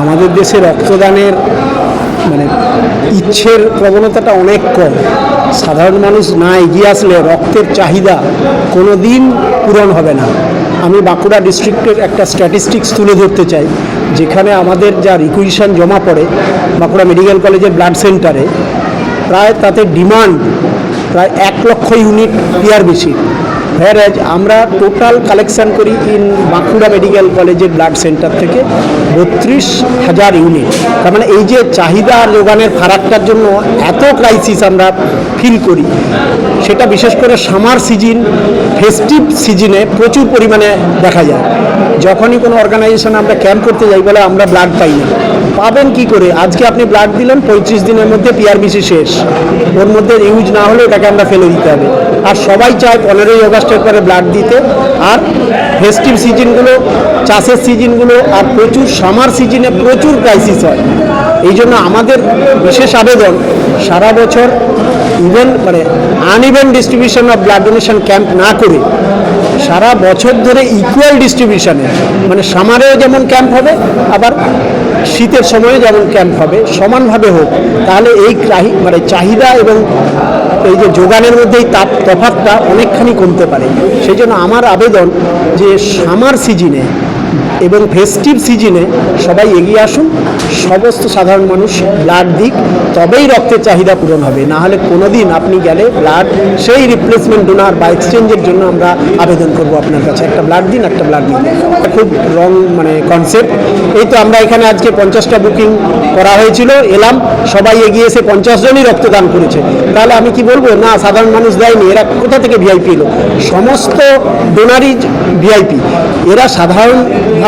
আমাদের দেশে রক্তদানের মানে ইচ্ছের প্রবণতাটা অনেক কম। সাধারণ মানুষ না এগিয়ে আসলে রক্তের চাহিদা কোনো দিন পূরণ হবে না। আমি বাঁকুড়া ডিস্ট্রিক্টের একটা স্ট্যাটিস্টিক্স তুলে ধরতে চাই, যেখানে আমাদের যা রিকুইশন জমা পড়ে বাঁকুড়া মেডিকেল কলেজের ব্লাড সেন্টারে প্রায় তাতে ডিমান্ড প্রায় এক লক্ষ ইউনিট পিয়ার বেশি। হ্যারাজ আমরা টোটাল কালেকশান করি ইন বাঁকুড়া মেডিকেল কলেজের ব্লাড সেন্টার থেকে বত্রিশ হাজার ইউনিট তার মানে এই যে চাহিদা আর যোগানের ফারাকটার জন্য এত ক্রাইসিস আমরা ফিল করি। সেটা বিশেষ করে সামার সিজন ফেস্টিভ সিজনে প্রচুর পরিমাণে দেখা যায়। যখনই কোনো অর্গানাইজেশন আমরা ক্যাম্প করতে যাই বলে আমরা ব্লাড পাই না। পাবেন কি করে? আজকে আপনি ব্লাড দিলেন, পঁয়ত্রিশ দিনের মধ্যে পিআরবিসি শেষ। ওর মধ্যে ইউজ না হলে এটাকে আমরা ফেলে দিতে হবে। আর সবাই চায় পনেরোই অগাস্টের পরে ব্লাড দিতে। আর ফেস্টিভ সিজনগুলো চাষের সিজনগুলো আর প্রচুর সামার সিজনে প্রচুর ক্রাইসিস হয়। এই জন্য আমাদের বিশেষ আবেদন, সারা বছর ইভেন মানে uneven distribution of blood donation camp না করে সারা বছর ধরে ইকুয়াল ডিস্ট্রিবিউশনে মানে সামারেও যেমন ক্যাম্প হবে, আবার শীতের সময়ে যেমন ক্যাম্প হবে, সমানভাবে হোক, তাহলে এই মানে চাহিদা এবং এই যে যোগানের মধ্যে এই তাপ তফাতটা অনেকখানি কমতে পারে। সেই জন্য আমার আবেদন যে সামার সিজনে এবং ফেস্টিভ সিজনে সবাই এগিয়ে আসুন। সমস্ত সাধারণ মানুষ ব্লাড দিক, তবেই রক্তের চাহিদা পূরণ হবে। না হলে কোনো দিন আপনি গেলে ব্লাড সেই রিপ্লেসমেন্ট ডোনার বা এক্সচেঞ্জের জন্য আমরা আবেদন করব আপনার কাছে। একটা ব্লাড দিন, একটা ব্লাড দিন। খুব রং মানে কনসেপ্ট এই তো আমরা এখানে আজকে পঞ্চাশটা বুকিং করা হয়েছিল। এলাম, সবাই এগিয়ে এসে পঞ্চাশ জনই রক্তদান করেছে। তাহলে আমি কি বলব? না, সাধারণ মানুষ দেয়নি। এরা কোথা থেকে ভিআইপি এলো? সমস্ত ডোনারই ভিআইপি এরা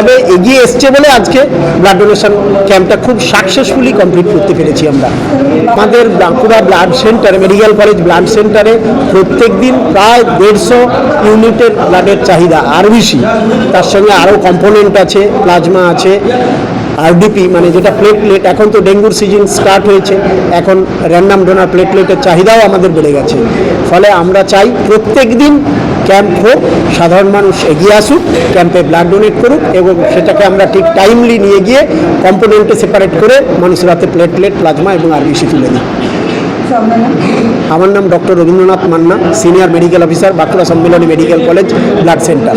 সাধারণভাবে এগিয়ে এসছে বলে আজকে ব্লাড ডোনেশন ক্যাম্পটা খুব সাকসেসফুলি কমপ্লিট করতে পেরেছি আমরা। আমাদের Bankura blood centre medical college blood সেন্টারে প্রত্যেক দিন প্রায় দেড়শো ইউনিটের ব্লাডের চাহিদা আর বেশি তার সঙ্গে আরও কম্পোনেন্ট আছে প্লাজমা আছে আরডিপি মানে যেটা প্লেটলেট এখন তো ডেঙ্গুর সিজন স্টার্ট হয়েছে, এখন র্যান্ডাম ডোনার প্লেটলেটের চাহিদাও আমাদের বেড়ে গেছে। ফলে আমরা চাই প্রত্যেক দিন ক্যাম্প হোক সাধারণ মানুষ এগিয়ে আসুক ক্যাম্পে ব্লাড ডোনেট করুক, এবং সেটাকে আমরা ঠিক টাইমলি নিয়ে গিয়ে কম্পোনেন্টে সেপারেট করে মানুষের হাতে প্লেটলেট প্লাজমা এবং আরবিসি তুলে দিই। আমার নাম doctor Rabindranath Manna senior medical officer Bankura Sammilani medical college blood centre